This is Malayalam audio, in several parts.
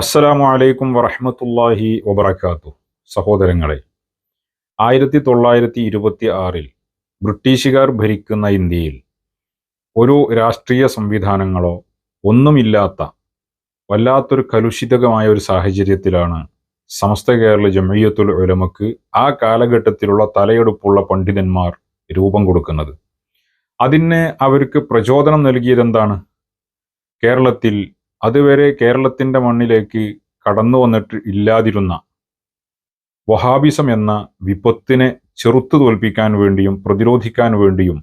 അസ്സലാമു അലൈക്കും വറഹമത്തല്ലാഹി വബർക്കാത്തു സഹോദരങ്ങളെ ആയിരത്തി തൊള്ളായിരത്തി ഇരുപത്തി ആറിൽ ബ്രിട്ടീഷുകാർ ഭരിക്കുന്ന ഇന്ത്യയിൽ ഒരു രാഷ്ട്രീയ സംവിധാനങ്ങളോ ഒന്നുമില്ലാത്ത വല്ലാത്തൊരു കലുഷിതകമായ ഒരു സാഹചര്യത്തിലാണ് സമസ്ത കേരള ജമയ്യത്തുൽ ഉലമക്ക് ആ കാലഘട്ടത്തിലുള്ള തലയെടുപ്പുള്ള പണ്ഡിതന്മാർ രൂപം കൊടുക്കുന്നത്. അതിന് അവർക്ക് പ്രചോദനം നൽകിയതെന്താണ്? കേരളത്തിൽ അതുവരെ കേരളത്തിന്റെ മണ്ണിലേക്ക് കടന്നു വന്നിട്ട് ഇല്ലാതിരുന്ന വഹാബിസം എന്ന വിപത്തിനെ ചെറുത്തു തോൽപ്പിക്കാൻ വേണ്ടിയും പ്രതിരോധിക്കാൻ വേണ്ടിയും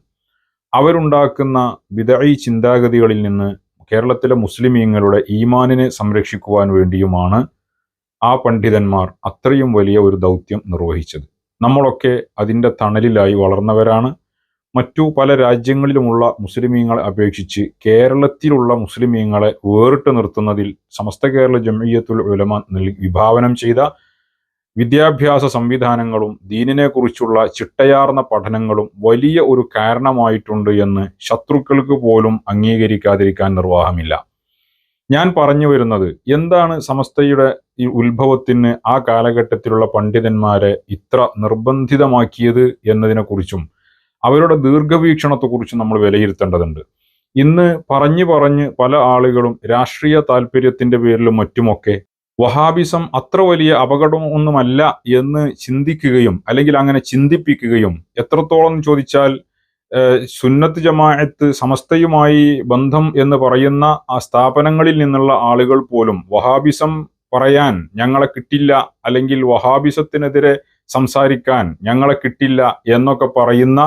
അവരുണ്ടാക്കുന്ന വിതഴി ചിന്താഗതികളിൽ നിന്ന് കേരളത്തിലെ മുസ്ലിമീങ്ങളുടെ ഈമാനിനെ സംരക്ഷിക്കുവാൻ വേണ്ടിയുമാണ് ആ പണ്ഡിതന്മാർ അത്രയും വലിയ ഒരു ദൗത്യം നിർവഹിച്ചത്. നമ്മളൊക്കെ അതിന്റെ തണലിലായി വളർന്നവരാണ്. മറ്റു പല രാജ്യങ്ങളിലുമുള്ള മുസ്ലിമീങ്ങളെ അപേക്ഷിച്ച് കേരളത്തിലുള്ള മുസ്ലിമീങ്ങളെ വേറിട്ട് നിർത്തുന്നതിൽ സമസ്ത കേരള ജമീയത്തുൽ ഉലമ നൽകി വിഭാവനം ചെയ്ത വിദ്യാഭ്യാസ സംവിധാനങ്ങളും ദീനിനെക്കുറിച്ചുള്ള ചിട്ടയാർന്ന പഠനങ്ങളും വലിയ ഒരു കാരണമായിട്ടുണ്ട് എന്ന് ശത്രുക്കൾക്ക് പോലും അംഗീകരിക്കാതിരിക്കാൻ നിർവാഹമില്ല. ഞാൻ പറഞ്ഞു വരുന്നത് എന്താണ് സമസ്തയുടെ ഈ ഉത്ഭവത്തിന് ആ കാലഘട്ടത്തിലുള്ള പണ്ഡിതന്മാരെ ഇത്ര നിർബന്ധിതമാക്കിയത് എന്നതിനെക്കുറിച്ചും അവരുടെ ദീർഘവീക്ഷണത്തെക്കുറിച്ച് നമ്മൾ വിലയിരുത്തേണ്ടതുണ്ട്. ഇന്ന് പറഞ്ഞു പറഞ്ഞ് പല ആളുകളും രാഷ്ട്രീയ താല്പര്യത്തിന്റെ പേരിലും മറ്റുമൊക്കെ വഹാബിസം അത്ര വലിയ അപകടമൊന്നുമല്ല എന്ന് ചിന്തിക്കുകയും അല്ലെങ്കിൽ അങ്ങനെ ചിന്തിപ്പിക്കുകയും എത്രത്തോളം ചോദിച്ചാൽ സുന്നത്ത് ജമാഅത്ത് സമസ്തയുമായി ബന്ധം എന്ന് പറയുന്ന ആ സ്ഥാപനങ്ങളിൽ നിന്നുള്ള ആളുകൾ പോലും വഹാബിസം പറയാൻ ഞങ്ങളെ കിട്ടില്ല അല്ലെങ്കിൽ വഹാബിസത്തിനെതിരെ സംസാരിക്കാൻ ഞങ്ങളെ കിട്ടില്ല എന്നൊക്കെ പറയുന്ന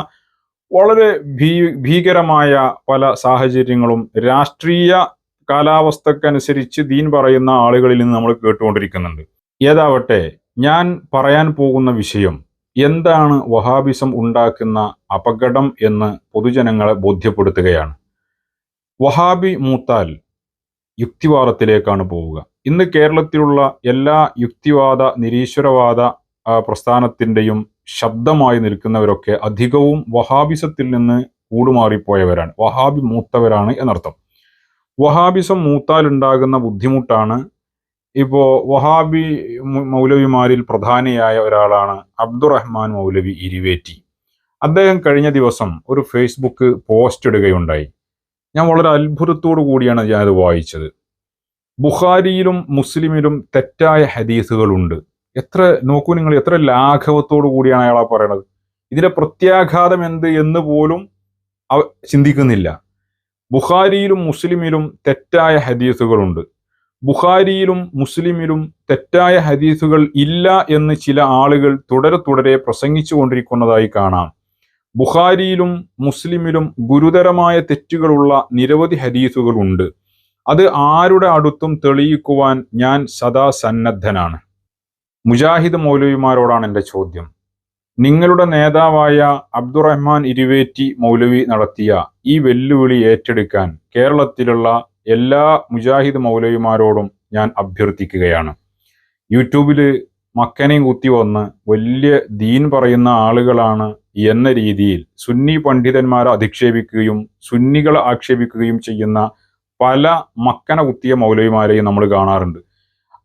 വളരെ ഭീ ഭീകരമായ പല സാഹചര്യങ്ങളും രാഷ്ട്രീയ കാലാവസ്ഥക്കനുസരിച്ച് ദീൻ പറയുന്ന ആളുകളിൽ നിന്ന് നമ്മൾ കേട്ടുകൊണ്ടിരിക്കുന്നുണ്ട്. ഏതാവട്ടെ ഞാൻ പറയാൻ പോകുന്ന വിഷയം എന്താണ് വഹാബിസം ഉണ്ടാക്കുന്ന അപകടം എന്ന് പൊതുജനങ്ങളെ ബോധ്യപ്പെടുത്തുകയാണ്. വഹാബി മൂത്താൽ യുക്തിവാദത്തിലേക്കാണ് പോവുക. ഇന്ന് കേരളത്തിലുള്ള എല്ലാ യുക്തിവാദ നിരീശ്വരവാദ ആ, പ്രസ്ഥാനത്തിന്റെയും ശബ്ദമായി നിൽക്കുന്നവരൊക്കെ അധികവും വഹാബിസത്തിൽ നിന്ന് കൂടുമാറിപ്പോയവരാണ്. വഹാബി മൂത്തവരാണ് എന്നർത്ഥം. വഹാബിസം മൂത്താൽ ഉണ്ടാകുന്ന ബുദ്ധിമുട്ടാണ്. ഇപ്പോൾ വഹാബി മൗലവിമാരിൽ പ്രധാനിയായ ഒരാളാണ് അബ്ദുറഹ്മാൻ മൗലവി ഇരിവേറ്റി. അദ്ദേഹം കഴിഞ്ഞ ദിവസം ഒരു ഫേസ്ബുക്ക് പോസ്റ്റ് ഇടുകയുണ്ടായി. ഞാൻ വളരെ അത്ഭുതത്തോടു കൂടിയാണ് ഞാനത് വായിച്ചത്. ബുഖാരിയിലും മുസ്ലിമിലും തെറ്റായ ഹദീസുകളുണ്ട്. എത്ര നോക്കൂ നിങ്ങൾ എത്ര ലാഘവത്തോടു കൂടിയാണ് അയാൾ പറയണത്. ഇതിന്റെ പ്രത്യാഘാതം എന്ത് എന്ന് പോലും അവ ചിന്തിക്കുന്നില്ല. ബുഖാരിയിലും മുസ്ലിമിലും തെറ്റായ ഹദീസുകളുണ്ട്. ബുഖാരിയിലും മുസ്ലിമിലും തെറ്റായ ഹദീസുകൾ ഇല്ല എന്ന് ചില ആളുകൾ തുടരെ തുടരെ പ്രസംഗിച്ചു കൊണ്ടിരിക്കുന്നതായി കാണാം. ബുഖാരിയിലും മുസ്ലിമിലും ഗുരുതരമായ തെറ്റുകളുള്ള നിരവധി ഹദീസുകളുണ്ട്. അത് ആരുടെ അടുത്തും തെളിയിക്കുവാൻ ഞാൻ സദാ സന്നദ്ധനാണ്. മുജാഹിദ് മൗലവിമാരോടാണ് എന്റെ ചോദ്യം. നിങ്ങളുടെ നേതാവായ അബ്ദുറഹ്മാൻ ഇരുവേറ്റി മൗലവി നടത്തിയ ഈ വെല്ലുവിളി ഏറ്റെടുക്കാൻ കേരളത്തിലുള്ള എല്ലാ മുജാഹിദ് മൗലവിമാരോടും ഞാൻ അഭ്യർത്ഥിക്കുകയാണ്. യൂട്യൂബിൽ മക്കനെയും കുത്തി വന്ന് വലിയ ദീൻ പറയുന്ന ആളുകളാണ് എന്ന രീതിയിൽ സുന്നി പണ്ഡിതന്മാരെ അധിക്ഷേപിക്കുകയും സുന്നികളെ ആക്ഷേപിക്കുകയും ചെയ്യുന്ന പല മക്കന കുത്തിയ മൗലവിമാരെയും നമ്മൾ കാണാറുണ്ട്.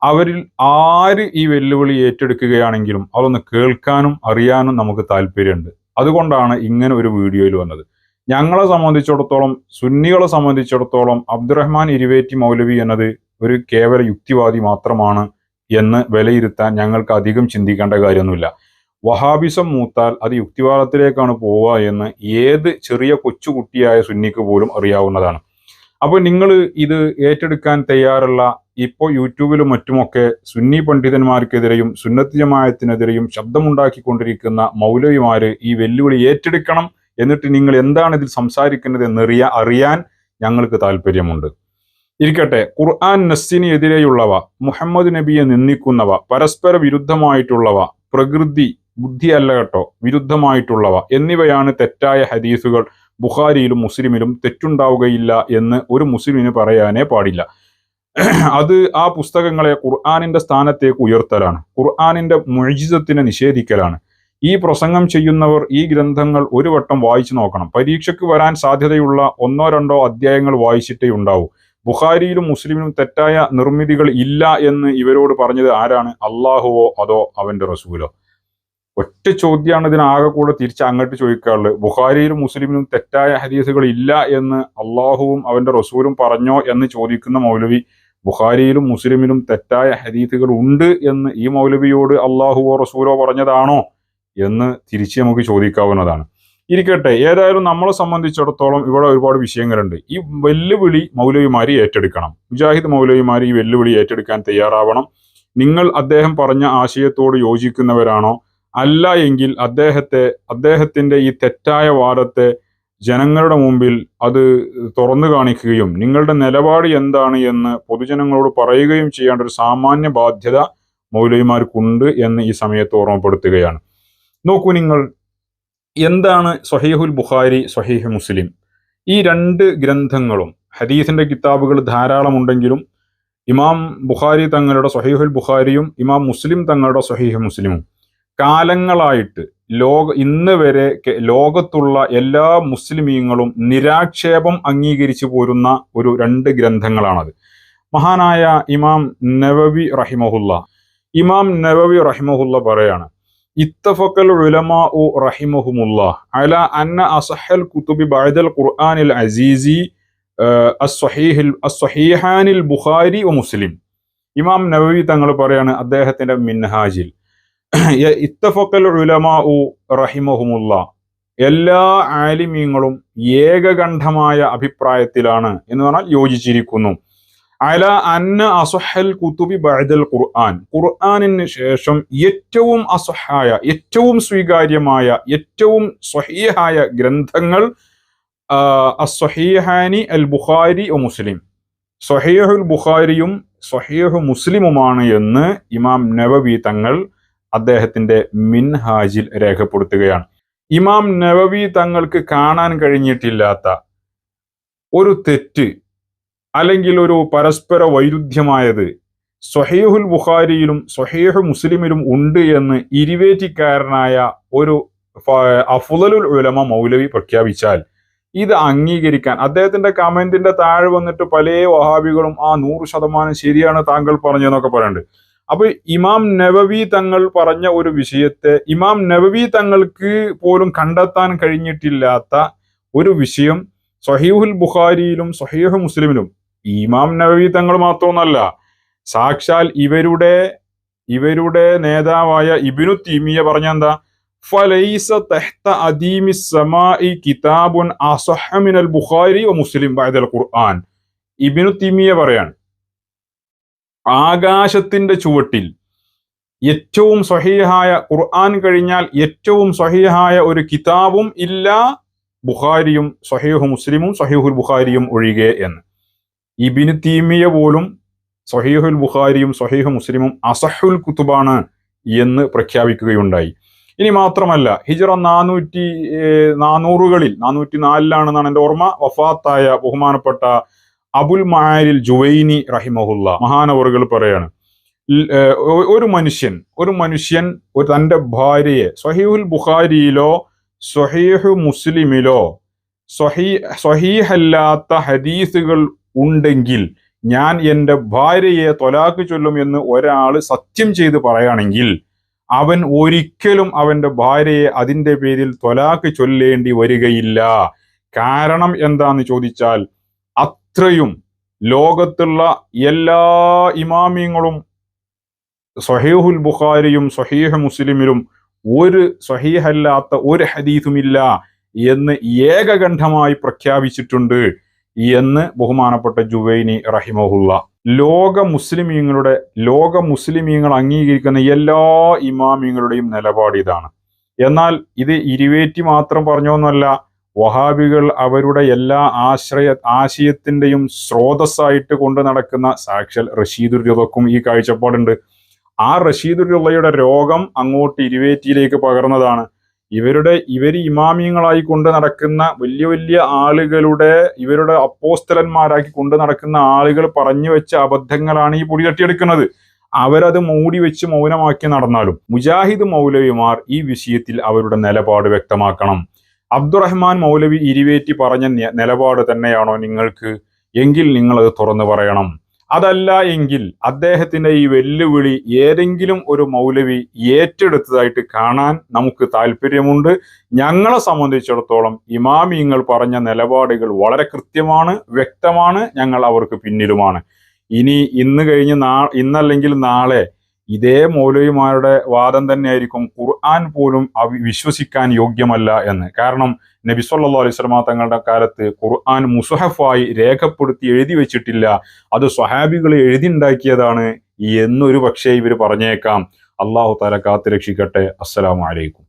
അവരിൽ ആര് ഈ വെല്ലുവിളി ഏറ്റെടുക്കുകയാണെങ്കിലും അതൊന്ന് കേൾക്കാനും അറിയാനും നമുക്ക് താല്പര്യമുണ്ട്. അതുകൊണ്ടാണ് ഇങ്ങനെ ഒരു വീഡിയോയിൽ വന്നത്. ഞങ്ങളെ സംബന്ധിച്ചിടത്തോളം സുന്നികളെ സംബന്ധിച്ചിടത്തോളം അബ്ദുറഹ്മാൻ ഇരുവേറ്റി മൗലവി എന്നത് ഒരു കേവല യുക്തിവാദി മാത്രമാണ് എന്ന് വിലയിരുത്താൻ ഞങ്ങൾക്ക് അധികം ചിന്തിക്കേണ്ട കാര്യമൊന്നുമില്ല. വഹാബിസം മൂത്താൽ അത് യുക്തിവാദത്തിലേക്കാണ് പോവുക എന്ന് ഏത് ചെറിയ കൊച്ചുകുട്ടിയായ സുന്നിക്ക് പോലും അറിയാവുന്നതാണ്. അപ്പോൾ നിങ്ങൾ ഇത് ഏറ്റെടുക്കാൻ തയ്യാറുള്ള ഇപ്പോൾ യൂട്യൂബിലും മറ്റുമൊക്കെ സുന്നി പണ്ഡിതന്മാർക്കെതിരെയും സുന്നത്ത് ജമായത്തിനെതിരെയും ശബ്ദമുണ്ടാക്കിക്കൊണ്ടിരിക്കുന്ന മൗലവിമാര് ഈ വെല്ലുവിളി ഏറ്റെടുക്കണം എന്നിട്ട് നിങ്ങൾ എന്താണ് ഇതിൽ സംസാരിക്കുന്നത് എന്നറിയ അറിയാൻ ഞങ്ങൾക്ക് താല്പര്യമുണ്ട് ഇരിക്കട്ടെ ഖുർആൻ നസ്സിന് എതിരെയുള്ളവ മുഹമ്മദ് നബിയെ നിന്ദിക്കുന്നവ പരസ്പര വിരുദ്ധമായിട്ടുള്ളവ പ്രകൃതി ബുദ്ധി അല്ല കേട്ടോ വിരുദ്ധമായിട്ടുള്ളവ എന്നിവയാണ് തെറ്റായ ഹദീസുകൾ ബുഖാരിയിലും മുസ്ലിമിലും തെറ്റുണ്ടാവുകയില്ല എന്ന് ഒരു മുസ്ലിമിന് പറയാനേ പാടില്ല. അത് ആ പുസ്തകങ്ങളെ ഖുർആാനിന്റെ സ്ഥാനത്തേക്ക് ഉയർത്തലാണ്. ഖുർആാനിന്റെ മുഴിജിതത്തിനെ നിഷേധിക്കലാണ്. ഈ പ്രസംഗം ചെയ്യുന്നവർ ഈ ഗ്രന്ഥങ്ങൾ ഒരു വട്ടം വായിച്ചു നോക്കണം. പരീക്ഷയ്ക്ക് വരാൻ സാധ്യതയുള്ള ഒന്നോ രണ്ടോ അധ്യായങ്ങൾ വായിച്ചിട്ടേ ഉണ്ടാവൂ. ബുഖാരിയിലും മുസ്ലിമിലും തെറ്റായ നിർമ്മിതികൾ ഇല്ല എന്ന് ഇവരോട് പറഞ്ഞത് ആരാണ്? അള്ളാഹുവോ അതോ അവന്റെ റസൂലോ? ഒറ്റ ചോദ്യമാണ് ഇതിനാകെ കൂടെ തിരിച്ച് അങ്ങോട്ട് ചോദിക്കാറുള്ളത്. ബുഖാരിയിലും മുസ്ലിമിലും തെറ്റായ ഹദീസുകൾ ഇല്ല എന്ന് അള്ളാഹുവും അവന്റെ റസൂലും പറഞ്ഞോ എന്ന് ചോദിക്കുന്ന മൗലവി ബുഖാരിയിലും മുസ്ലിമിലും തെറ്റായ ഹരീത്തുകൾ ഉണ്ട് എന്ന് ഈ മൗലവിയോട് അള്ളാഹുവോ റസൂലോ പറഞ്ഞതാണോ എന്ന് തിരിച്ച് നമുക്ക് ചോദിക്കാവുന്നതാണ്. ഇരിക്കട്ടെ ഏതായാലും നമ്മളെ സംബന്ധിച്ചിടത്തോളം ഇവിടെ ഒരുപാട് വിഷയങ്ങളുണ്ട്. ഈ വെല്ലുവിളി മൗലവിമാരി ഏറ്റെടുക്കണം. മുജാഹിദ് മൗലവിമാർ ഈ വെല്ലുവിളി ഏറ്റെടുക്കാൻ തയ്യാറാവണം. നിങ്ങൾ അദ്ദേഹം പറഞ്ഞ ആശയത്തോട് യോജിക്കുന്നവരാണോ? അല്ല എങ്കിൽ അദ്ദേഹത്തെ അദ്ദേഹത്തിന്റെ ഈ തെറ്റായ വാദത്തെ ജനങ്ങളുടെ മുമ്പിൽ അത് തുറന്നു കാണിക്കുകയും നിങ്ങളുടെ നിലപാട് എന്താണ് എന്ന് പൊതുജനങ്ങളോട് പറയുകയും ചെയ്യേണ്ട ഒരു സാമാന്യ ബാധ്യത മൗലവിമാർക്കുണ്ട് എന്ന് ഈ സമയത്ത് ഓർമ്മപ്പെടുത്തുകയാണ്. നോക്കൂ നിങ്ങൾ എന്താണ് സഹീഹുൽ ബുഖാരി സഹീഹ് മുസ്ലിം? ഈ രണ്ട് ഗ്രന്ഥങ്ങളും ഹദീസിന്റെ കിതാബുകൾ ധാരാളമുണ്ടെങ്കിലും ഇമാം ബുഖാരി തങ്ങളുടെ സഹീഹുൽ ബുഖാരിയും ഇമാം മുസ്ലിം തങ്ങളുടെ സഹീഹ് മുസ്ലിമും കാലങ്ങളായിട്ട് ലോക ഇന്ന് വരെ ലോകത്തുള്ള എല്ലാ മുസ്ലിമീങ്ങളും നിരാക്ഷേപം അംഗീകരിച്ചു പോരുന്ന ഒരു രണ്ട് ഗ്രന്ഥങ്ങളാണത്. മഹാനായ ഇമാം നവവി റഹിമഹുല്ല ഇമാം നവവി റഹിമഹുല്ല പറയാണ് ഇത്തഫക്കൽ ഉലമാഉ റഹിമഹുമുല്ല അല അന്ന അസഹൽ കുത്തുബി ബഅദൽ ഖുർആനിൽ അസീസി അസ്വഹീഹിൽ അസ്വഹീഹാനിൽ ബുഖാരി ഒ മുസ്ലിം. ഇമാം നവവി തങ്ങൾ പറയാണ് അദ്ദേഹത്തിന്റെ മിൻഹാജിൽ ഇത്തഫക്കൽ എല്ലാ ആലിമീങ്ങളും ഏകകണ്ഠമായ അഭിപ്രായത്തിലാണ് എന്ന് പറഞ്ഞാൽ യോജിച്ചിരിക്കുന്നു. അല അന്ന അസുഹൽ കുത്തുബി ബൈദൽ ഖുർആൻ. ഖുർആാനിന് ശേഷം ഏറ്റവും അസുഹായ ഏറ്റവും സ്വീകാര്യമായ ഏറ്റവും സ്വഹീഹായ ഗ്രന്ഥങ്ങൾ അസ്വഹീഹാനി അൽ ബുഖാരി ഒ മുസ്ലിം. സ്വഹീഹുൽ ബുഖാരിയും സ്വഹീഹു മുസ്ലിമുമാണ് എന്ന് ഇമാം നവബി തങ്ങൾ അദ്ദേഹത്തിന്റെ മിൻഹാജിൽ രേഖപ്പെടുത്തുകയാണ്. ഇമാം നവവി തങ്ങൾക്ക് കാണാൻ കഴിഞ്ഞിട്ടില്ലാത്ത ഒരു തെറ്റ് അല്ലെങ്കിൽ ഒരു പരസ്പര വൈരുദ്ധ്യമായത് സ്വഹീഹുൽ ബുഖാരിയിലും സ്വഹീഹു മുസ്ലിമിലും ഉണ്ട് എന്ന് ഇരുവേറ്റിക്കാരനായ ഒരു അഫുലുൽ ഉലമ മൗലവി പ്രഖ്യാപിച്ചാൽ ഇത് അംഗീകരിക്കാൻ അദ്ദേഹത്തിന്റെ കമന്റിന്റെ താഴെ വന്നിട്ട് പല വഹാബികളും ആ നൂറ് ശതമാനം ശരിയാണ് താങ്കൾ പറഞ്ഞതെന്നൊക്കെ പറയുന്നുണ്ട് അപ്പൊ ഇമാം നവവി തങ്ങൾ പറഞ്ഞ ഒരു വിഷയത്തെ ഇമാം നവവി തങ്ങൾക്ക് പോലും കണ്ടെത്താൻ കഴിഞ്ഞിട്ടില്ലാത്ത ഒരു വിഷയം സഹീഹുൽ ബുഖാരിയിലും സഹീഹ് മുസ്ലിമിലും. ഇമാം നവവി തങ്ങൾ മാത്രമൊന്നല്ല സാക്ഷാൽ ഇവരുടെ ഇവരുടെ നേതാവായ ഇബിനു തീമിയ പറഞ്ഞ എന്താ? ഫലൈസ തഹ്ത അദീമി സമാഇ കിതാബുൻ അസഹമിനൽ ബുഖാരി മുസ്ലിം ബഅദൽ ഖുർആൻ. ഇബിനു തീമിയ പറയാണ് ആകാശത്തിന്റെ ചുവട്ടിൽ ഏറ്റവും സ്വഹീഹായ ഖുർആൻ കഴിഞ്ഞാൽ ഏറ്റവും സ്വഹീഹായ ഒരു കിതാബും ഇല്ല. ബുഖാരിയും സ്വഹീഹു മുസ്ലിമും സ്വഹീഹുൽ ബുഖാരിയും ഒഴികെ എന്ന്. ഇബിന് തീമിയ പോലും സ്വഹീഹുൽ ബുഖാരിയും സ്വഹീഹു മുസ്ലിമും അസഹുൽ കുത്തുബാണ് എന്ന് പ്രഖ്യാപിക്കുകയുണ്ടായി. ഇനി മാത്രമല്ല ഹിജറ നാനൂറ്റി നാനൂറുകളിൽ നാനൂറ്റി നാലിലാണെന്നാണ് എന്റെ ഓർമ്മ വഫാത്തായ ബഹുമാനപ്പെട്ട അബുൽ മഹാരിൽ ജുവൈനി റഹിമഹുല്ല മഹാനവറുകൾ പറയാണ്. ഒരു മനുഷ്യൻ ഒരു മനുഷ്യൻ ഒരു തന്റെ ഭാര്യയെ സ്വഹീഹുൽ ബുഖാരിയിലോ സ്വഹീഹു മുസ്ലിമിലോ സ്വഹീ സ്വഹീഹല്ലാത്ത ഹദീസുകൾ ഉണ്ടെങ്കിൽ ഞാൻ എന്റെ ഭാര്യയെ തൊലാക്ക് ചൊല്ലും എന്ന് ഒരാൾ സത്യം ചെയ്ത് പറയുകയാണെങ്കിൽ അവൻ ഒരിക്കലും അവന്റെ ഭാര്യയെ അതിന്റെ പേരിൽ തൊലാക്ക് ചൊല്ലേണ്ടി വരികയില്ല. കാരണം എന്താന്ന് ചോദിച്ചാൽ അത്രയും ലോകത്തുള്ള എല്ലാ ഇമാമിയങ്ങളും സഹീഹുൽ ബുഖാരിയും സഹീഹ മുസ്ലിമിലും ഒരു സഹീഹല്ലാത്ത ഒരു ഹദീസുമില്ല എന്ന് ഏകകണ്ഠമായി പ്രഖ്യാപിച്ചിട്ടുണ്ട് എന്ന് ബഹുമാനപ്പെട്ട ജുവൈനി റഹിമഹുല്ല. ലോക മുസ്ലിമീങ്ങളുടെ ലോക മുസ്ലിമീങ്ങൾ അംഗീകരിക്കുന്ന എല്ലാ ഇമാമിങ്ങളുടെയും നിലപാട് ഇതാണ്. എന്നാൽ ഇത് ഇരുവേറ്റി മാത്രം പറഞ്ഞൊന്നുമല്ല വഹാബികൾ അവരുടെ എല്ലാ ആശ്രയ ആശയത്തിന്റെയും സ്രോതസ്സായിട്ട് കൊണ്ട് നടക്കുന്ന സാക്ഷൽ റഷീദുർ റുദക്കും ഈ കാഴ്ചപ്പാടുണ്ട്. ആ റഷീദുർ റുള്ളയുടെ രോഗം അങ്ങോട്ട് ഇരുവേറ്റിയിലേക്ക് പകർന്നതാണ്. ഇവരുടെ ഇവർ ഇമാമിയങ്ങളായി കൊണ്ട് നടക്കുന്ന വലിയ വലിയ ആളുകളുടെ ഇവരുടെ അപ്പോസ്തലന്മാരാക്കി കൊണ്ട് നടക്കുന്ന ആളുകൾ പറഞ്ഞു വെച്ച അബദ്ധങ്ങളാണ് ഈ പൊടി തട്ടിയെടുക്കുന്നത്. അവരത് മൂടി വെച്ച് മൗനമാക്കി നടന്നാലും മുജാഹിദ് മൗലവിമാർ ഈ വിഷയത്തിൽ അവരുടെ നിലപാട് വ്യക്തമാക്കണം. അബ്ദുറഹ്മാൻ മൗലവി ഇരിവേറ്റി പറഞ്ഞ നിലപാട് തന്നെയാണോ നിങ്ങൾക്ക്? എങ്കിൽ നിങ്ങൾ അത് തുറന്നു പറയണം. അതല്ല എങ്കിൽ അദ്ദേഹത്തിന്റെ ഈ വെല്ലുവിളി ഏതെങ്കിലും ഒരു മൗലവി ഏറ്റെടുത്തതായിട്ട് കാണാൻ നമുക്ക് താല്പര്യമുണ്ട് ഞങ്ങളെ സംബന്ധിച്ചിടത്തോളം ഇമാമിങ്ങൾ പറഞ്ഞ നിലപാടുകൾ വളരെ കൃത്യമാണ് വ്യക്തമാണ് ഞങ്ങൾ അവർക്ക് പിന്നിലുമാണ്. ഇനി ഇന്ന് കഴിഞ്ഞ് നാ ഇന്നല്ലെങ്കിൽ നാളെ ഇതേ മൗലവിമാരുടെ വാദം തന്നെയായിരിക്കും ഖുർആൻ പോലും വിശ്വസിക്കാൻ യോഗ്യമല്ല എന്ന്. കാരണം നബി സല്ലല്ലാഹു അലൈഹി വസല്ലമ തങ്ങളുടെ കാലത്ത് ഖുർആൻ മുസഹഫായി രേഖപ്പെടുത്തി എഴുതി വെച്ചിട്ടില്ല. അത് സ്വഹാബികൾ എഴുതിണ്ടാക്കിയതാണ് എന്നൊരു പക്ഷേ ഇവർ പറഞ്ഞേക്കാം. അള്ളാഹു താല കാത്തുരക്ഷിക്കട്ടെ അസ്സലാമു അലൈക്കും.